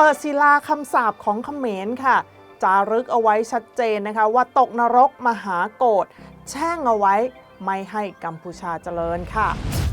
ปิดศิลาคำสาปของเขมรค่ะ จารึกเอาไว้ชัดเจนนะคะ ว่าตกนรกมหาโกรธแช่งเอาไว้ไม่ให้กัมพูชาเจริญค่ะ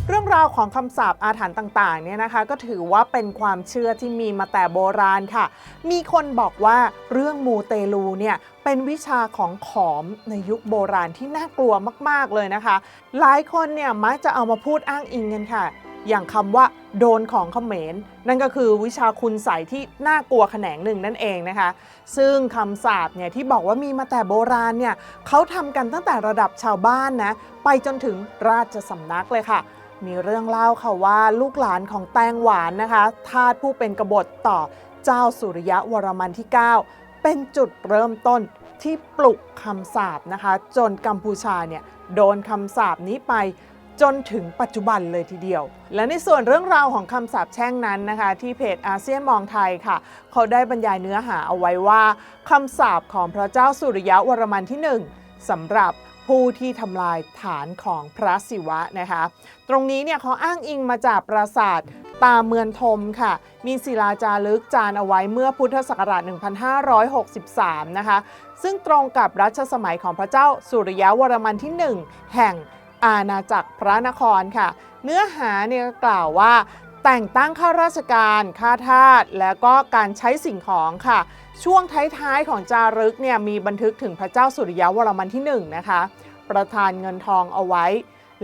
เรื่องราวของคำสาปอาถรรพ์ต่างๆเนี่ยนะคะ ก็ถือว่าเป็นความเชื่อที่มีมาแต่โบราณค่ะ มีคนบอกว่าเรื่องมูเตลูเนี่ยเป็นวิชาของขอมในยุคโบราณที่น่ากลัวมากๆเลยนะคะ หลายคนเนี่ยมักจะเอามาพูดอ้างอิงกันค่ะ อย่างคำว่าโดนของเขมร นั่นก็คือวิชาคุณใสยที่น่ากลัวแขนงหนึ่งนั่นเองนะคะ ซึ่งคำสาปเนี่ยที่บอกว่ามีมาแต่โบราณเนี่ยเขาทำกันตั้งแต่ระดับชาวบ้านนะไปจนถึงราชสำนักเลยค่ะ มีเรื่องเล่าค่ะว่าลูกหลานของแตงหวานนะคะทาสผู้เป็นกบฏต่อเจ้าสุริยะวรมันที่ 9 เป็นจุดเริ่มต้นที่ปลุกคำสาปนะคะ จนกัมพูชาเนี่ยโดนคำสาปนี้ไป จนถึงปัจจุบันเลยทีเดียว และในส่วนเรื่องราวของคำสาปแช่งนั้นนะคะ ที่เพจอาเซียนมองไทยค่ะ เขาได้บรรยายเนื้อหาเอาไว้ว่าคำสาปของพระเจ้าสุริยะวรมันที่หนึ่งสำหรับผู้ที่ทำลายฐานของพระศิวะนะคะ ตรงนี้เนี่ยเขาอ้างอิงมาจากปราสาทตาเมือนทมค่ะ มีศิลาจารึกจานเอาไว้เมื่อพุทธศักราช 1563 นะคะ ซึ่งตรงกับรัชสมัยของพระเจ้าสุริยะวรมันที่ 1 แห่ง อาณาจักรพระนครค่ะ เนื้อหาเนี่ยกล่าวว่า แต่งตั้งข้าราชการข้าทาสแล้วก็การใช้สิ่งของค่ะ ช่วงท้ายๆของจารึกเนี่ยมีบันทึกถึงพระเจ้าสุริยะวรมันที่1นะคะ ประทานเงินทองเอาไว้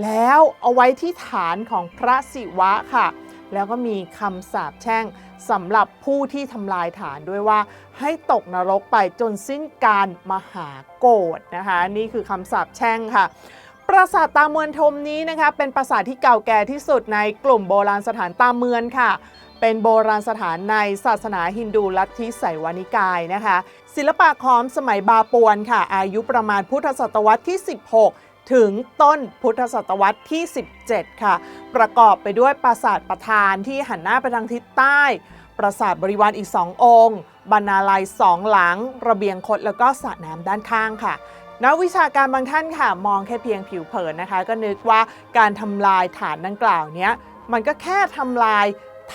แล้วเอาไว้ที่ฐานของพระศิวะค่ะแล้วก็มีคำสาปแช่งสำหรับผู้ที่ทำลายฐานด้วยว่าให้ตกนรกไปจนสิ้นการมหาโกรธนะคะ นี่คือคำสาปแช่งค่ะ ปราสาทตาเมือนทมนี้นะคะ เป็นปราสาทที่เก่าแก่ที่สุดในกลุ่มโบราณสถานตาเมือนค่ะ เป็นโบราณสถานในศาสนาฮินดูลัทธิไสวานิกายนะคะ ศิลปะขอมสมัยบาปวนค่ะ อายุประมาณพุทธศตวรรษที่ 16ถึงต้นพุทธศตวรรษที่ 17 ค่ะ ประกอบไปด้วยปราสาทประธานที่หันหน้าไปทางทิศใต้ ปราสาทบริวารอีก 2 องค์ บรรณาลัยสองหลัง ระเบียงคดแล้วก็สระน้ำด้านข้างค่ะ นักวิชาการบางท่านค่ะมองแค่เพียงผิวเผินนะคะ ก็นึกว่าการทำลายฐานดังกล่าวเนี้ยมันก็แค่ทำลาย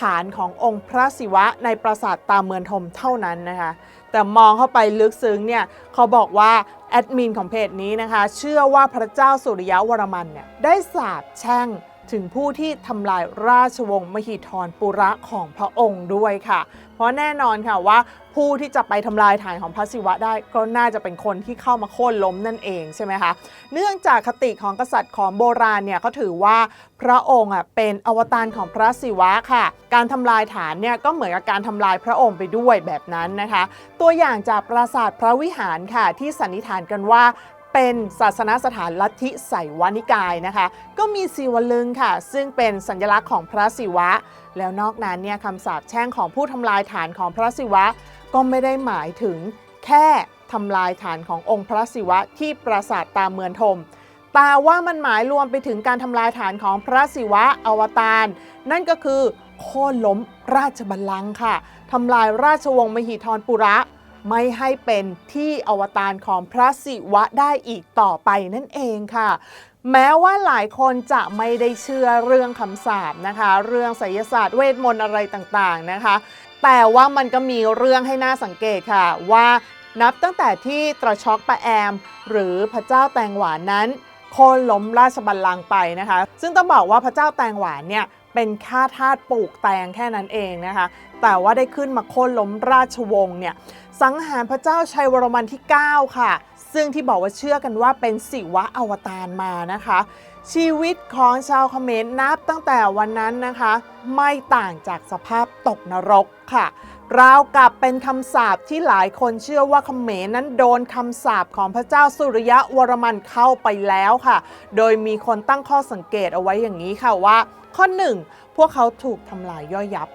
ฐานขององค์พระศิวะในปราสาทตาเมือนทมเท่านั้นนะคะ แต่มองเข้าไปลึกซึ้งเนี่ยเขาบอกว่าแอดมินของเพจนี้นะคะ เชื่อว่าพระเจ้าสุริยะวรมันเนี่ยได้สาบแช่ง ถึงผู้ที่ทำลายราชวงศ์มหิธรปุระของพระองค์ด้วยค่ะ เพราะแน่นอนค่ะว่าผู้ที่จะไปทำลายฐานของพระศิวะได้ก็น่าจะเป็นคนที่เข้ามาโค่นล้มนั่นเองใช่ไหมคะเนื่องจากคติของกษัตริย์ของโบราณเนี่ยเขาถือว่าพระองค์อะเป็นอวตารของพระศิวะค่ะ การทำลายฐานเนี่ยก็เหมือนกับการทำลายพระองค์ไปด้วยแบบนั้นนะคะ ตัวอย่างจากปราสาทพระวิหารค่ะที่สันนิษฐานกันว่า เป็นศาสนสถานลัทธิไสยวานิกายนะคะ ก็มีศิวลึงค่ะ ซึ่งเป็นสัญลักษณ์ของพระศิวะ แล้วนอกนั้นเนี่ยคำสาปแช่งของผู้ทำลายฐานของพระศิวะ ก็ไม่ได้หมายถึงแค่ทำลายฐานขององค์พระศิวะที่ปราสาทตาเมือนทมแต่ว่ามันหมายรวมไปถึงการทำลายฐานของพระศิวะอวตารนั่นก็คือโค่นล้มราชบัลลังก์ค่ะทำลายราชวงศ์มหิธรปุระ ไม่ให้เป็นที่อวตารของพระศิวะได้อีกต่อไปนั่นเองค่ะแม้ว่าหลายคนจะไม่ได้เชื่อเรื่องคำสาปนะคะ เรื่องไสยศาสตร์เวทมนต์อะไรต่างๆนะคะ แต่ว่ามันก็มีเรื่องให้น่าสังเกตค่ะ ว่านับตั้งแต่ที่ตรช็อกปะแอม หรือพระเจ้าแตงหวานนั้นโค่นล้มราชบัลลังก์ไปนะคะ ซึ่งต้องบอกว่าพระเจ้าแตงหวานเนี่ย เป็นค่าทาสปลูกแตงแค่นั้นเองนะคะ แต่ว่าได้ขึ้นมาโค่นล้มราชวงศ์เนี่ยสังหารพระเจ้าชัยวรมันที่ 9 ค่ะ ซึ่งที่บอกว่าเชื่อกันว่าเป็นสิวะอวตารมานะคะ ชีวิตของชาวเขมรนับตั้งแต่วันนั้นนะคะ ไม่ต่างจากสภาพตกนรกค่ะ ราวกับเป็นคำสาปที่หลายคนเชื่อว่าเขมรนั้นโดนคำสาปของพระเจ้าสุริยะวรมันเข้าไปแล้วค่ะ โดยมีคนตั้งข้อสังเกตเอาไว้อย่างนี้ค่ะว่า ข้อ 1 พวกเขาถูกทำลายย่อยยับ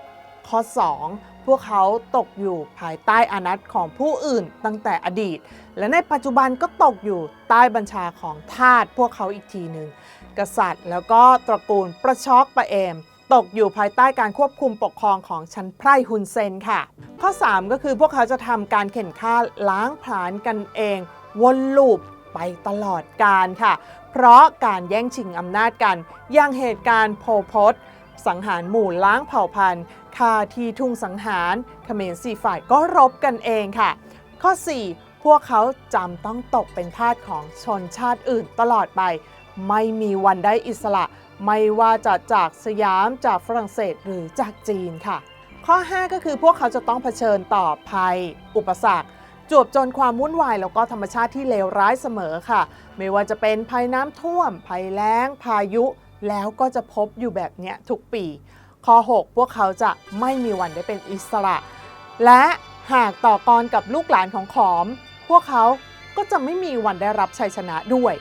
ข้อ 2 พวกเขาตกอยู่ภายใต้อานัตของผู้อื่นตั้งแต่อดีต และในปัจจุบันก็ตกอยู่ใต้บัญชาของทาสพวกเขาอีกทีหนึ่งกษัตริย์ แล้วก็ตระกูลประชอกประเอม ตกอยู่ภายใต้การควบคุมปกครองของชั้นไพร่ฮุนเซนค่ะ ข้อ 3 ก็คือพวกเขาจะทำการเข็นฆ่าล้างผลาญกันเอง วนลูปไปตลอดการค่ะ เพราะการแย่งชิงอำนาจกันอย่างเหตุการณ์โพพศสังหารหมู่ล้างเผ่าพันธุ์คาที่ทุ่งสังหารเขมรสี่ฝ่ายก็รบกันเองค่ะ ข้อ 4 พวกเขาจำต้องตกเป็นทาสของชนชาติอื่นตลอดไป ไม่มีวันได้อิสระ ไม่ว่าจะจากสยามจากฝรั่งเศสหรือจากจีนค่ะ ข้อ 5 ก็คือพวกเขาจะต้องเผชิญต่อภัย อุปสรรคจวบจนความวุ่นวายแล้วก็ธรรมชาติที่เลวร้ายเสมอค่ะ ไม่ว่าจะเป็นภัยน้ำท่วม ภัยแล้ง พายุ แล้วก็จะพบอยู่แบบเนี้ยทุกปี ข้อ 6 พวกเขาจะไม่มีวันได้เป็นอิสระ และหากต่อกรกับลูกหลานของขอม พวกเขาก็จะไม่มีวันได้รับชัยชนะด้วย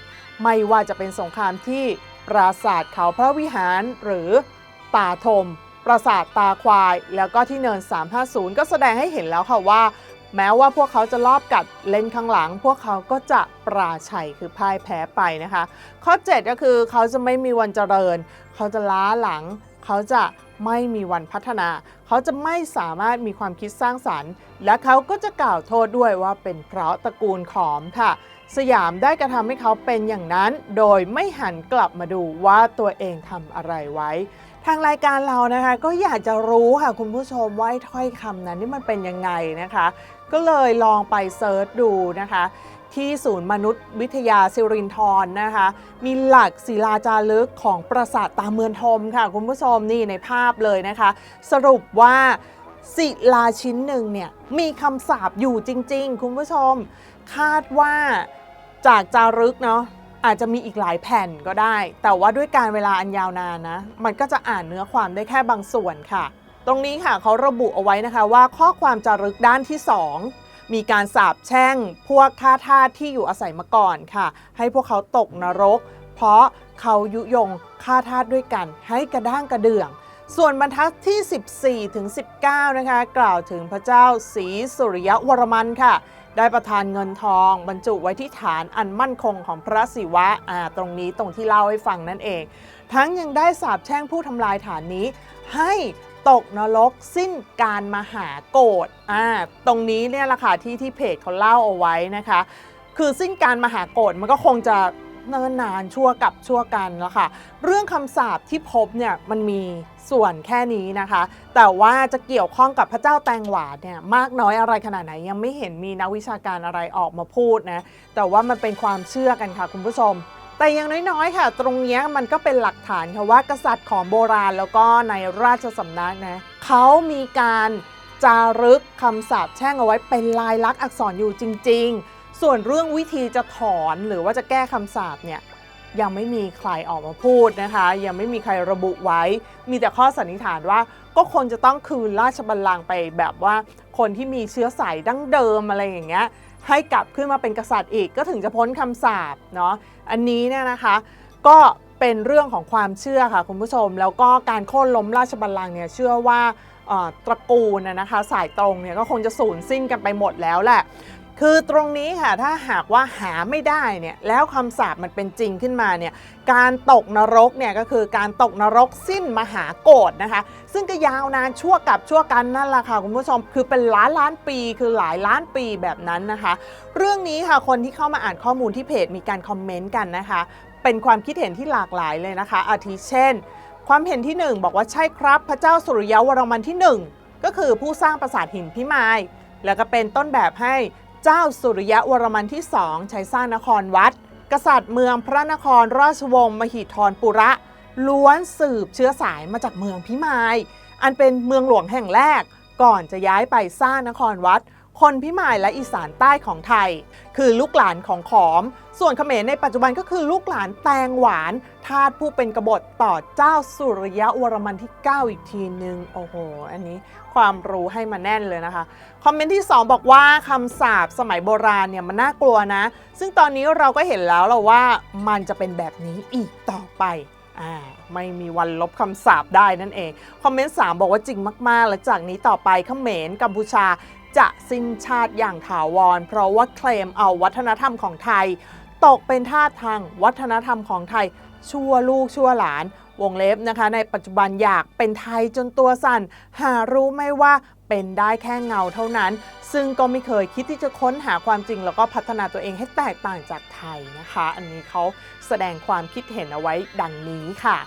ไม่ว่าจะเป็นสงครามที่ ปราสาทเขาพระวิหารหรือตาทม ปราสาทตาควาย แล้วก็ที่เนิน 350 ก็แสดงให้เห็นแล้วค่ะว่า แม้ว่าพวกเขาจะลอบกัดเล่นข้างหลัง พวกเขาก็จะปราชัยคือพ่ายแพ้ไปนะคะ ข้อ 7 ก็คือเขาจะไม่มีวันเจริญ เขาจะล้าหลัง เขาจะไม่มีวันพัฒนา เขาจะไม่สามารถมีความคิดสร้างสรรค์ และเขาก็จะกล่าวโทษด้วยว่าเป็นเพราะตระกูลขอมค่ะ สยามได้กระทำให้เขาเป็นอย่างนั้น โดยไม่หันกลับมาดูว่าตัวเองทำอะไรไว้ ทางรายการเรานะคะก็อยากจะรู้ค่ะคุณผู้ชมว่าถ้อยคำนั้นนี่มันเป็นยังไงนะคะ ก็เลยลองไปเซิร์ชดูนะคะ ที่ศูนย์มนุษยวิทยาสิรินทรนะคะ มีหลักศิลาจารึกของปราสาทตาเมืองทมค่ะ คุณผู้ชมนี่ในภาพเลยนะคะ สรุปว่าศิลาชิ้นหนึ่งเนี่ยมีคำสาปอยู่จริง ๆ คุณผู้ชม คาดว่า จากจารึกเนาะอาจจะมีอีกหลายแผ่นก็ได้ แต่ว่าด้วยการเวลาอันยาวนานนะ มันก็จะอ่านเนื้อความได้แค่บางส่วนค่ะ ตรงนี้ค่ะเขาระบุเอาไว้นะคะว่าข้อความจารึกด้านที่ 2 มีการสาบแช่ง พวกข้าทาสที่อยู่อาศัยมาก่อนค่ะ ให้พวกเขาตกนรก เพราะเขายุยงฆ่าทาสด้วยกันให้กระด้างกระเดื่อง ส่วนบรรทัดที่ 14ถึง19 นะคะ กล่าวถึงพระเจ้าศรีสุริยวรมันค่ะ ได้ประทานเงินทองบรรจุไว้ที่ฐานอันมั่นคงของพระศิวะอ่าตรงนี้ตรงที่เล่าให้ฟังนั่นเอง ทั้งยังได้สาบแช่งผู้ทำลายฐานนี้ ให้ตกนรกสิ้นการมหาโกรธอ่าตรงนี้เนี่ยแหละค่ะที่ที่เพจเขาเล่าเอาไว้นะคะ คือสิ้นการมหาโกรธมันก็คงจะ เนิ่นนานชั่วกับชั่วกันแล้วค่ะ เรื่องคำสาปที่พบเนี่ยมันมีส่วนแค่นี้นะคะ แต่ว่าจะเกี่ยวข้องกับพระเจ้าแตงหวานเนี่ยมากน้อยอะไรขนาดไหนยังไม่เห็นมีนักวิชาการอะไรออกมาพูดนะ แต่ว่ามันเป็นความเชื่อกันค่ะคุณผู้ชมแต่อย่างน้อยๆ ค่ะ ตรงนี้มันก็เป็นหลักฐานค่ะว่ากษัตริย์ของโบราณแล้วก็ในราชสำนักนะเขามีการจารึกคำสาปแช่งเอาไว้เป็นลายลักษณ์อักษรอยู่จริง ๆ ส่วนเรื่องวิธีจะถอนหรือว่าจะแก้คำสาปเนี่ยยังไม่มีใครออกมาพูดนะคะ ยังไม่มีใครระบุไว้ มีแต่ข้อสันนิษฐานว่า ก็คงจะต้องคืนราชบัลลังก์ไปแบบว่าคนที่มีเชื้อสายดั้งเดิมอะไรอย่างเงี้ยให้กลับขึ้นมาเป็นกษัตริย์อีกก็ถึงจะพ้นคำสาปเนาะอันนี้เนี่ยนะคะก็เป็นเรื่องของความเชื่อค่ะคุณผู้ชม แล้วก็การโค่นล้มราชบัลลังก์เนี่ยเชื่อว่าตระกูลนะนะคะสายตรงเนี่ยก็คงจะสูญสิ้นกันไปหมดแล้วแหละ คือตรงนี้ค่ะถ้าหากว่าหาไม่ได้เนี่ยแล้วคำสาปมันเป็นจริงขึ้นมาเนี่ยการตกนรกเนี่ยก็คือการตกนรกสิ้นมหาโกรธนะคะ ซึ่งก็ยาวนานชั่วกับชั่วกันนั่นแหละค่ะคุณผู้ชมคือเป็นล้านล้านปีคือหลายล้านปีแบบนั้นนะคะ เรื่องนี้ค่ะคนที่เข้ามาอ่านข้อมูลที่เพจมีการคอมเมนต์กันนะคะ เป็นความคิดเห็นที่หลากหลายเลยนะคะ อาทิเช่น ความเห็นที่ 1 บอกว่าใช่ครับ พระเจ้าสุริยวรมันที่ 1 ก็คือผู้สร้างปราสาทหินพิมายแล้วก็เป็นต้นแบบให้ เจ้าสุริยะวรมันที่2ใช้สร้างนครวัด กษัตริย์เมืองพระนครราชวงศ์มหิธรปุระ ล้วนสืบเชื้อสายมาจากเมืองพิมาย อันเป็นเมืองหลวงแห่งแรก ก่อนจะย้ายไปสร้างนครวัด คนพิมายและอีสานใต้ของไทย คือลูกหลานของขอม ส่วนเขมรในปัจจุบันก็คือลูกหลานแตงหวานทาสผู้เป็นกบฏต่อเจ้าสุริยวรมันที่ 9 อีกทีนึง โอ้โห อันนี้ความรู้ให้มาแน่นเลยนะคะ คอมเมนต์ที่ 2 บอกว่าคำสาปสมัยโบราณเนี่ยมันน่ากลัวนะ ซึ่งตอนนี้เราก็เห็นแล้วแหละว่ามันจะเป็นแบบนี้อีกต่อไปอ่าไม่มีวันลบคำสาปได้นั่นเอง คอมเมนต์ 3 บอกว่าจริงมาก ๆ และจากนี้ต่อไปเขมรกัมพูชา จะสิ้นชาติอย่างถาวร เพราะว่าเคลมเอาวัฒนธรรมของไทย ตกเป็นทาสทางวัฒนธรรมของไทย ชั่วลูกชั่วหลานวงเล็บนะคะ ในปัจจุบันอยากเป็นไทยจนตัวสั่น หารู้ไหมว่าเป็นได้แค่เงาเท่านั้น ซึ่งก็ไม่เคยคิดที่จะค้นหาความจริง แล้วก็พัฒนาตัวเองให้แตกต่างจากไทยนะคะ อันนี้เขาแสดงความคิดเห็นเอาไว้ดังนี้ค่ะ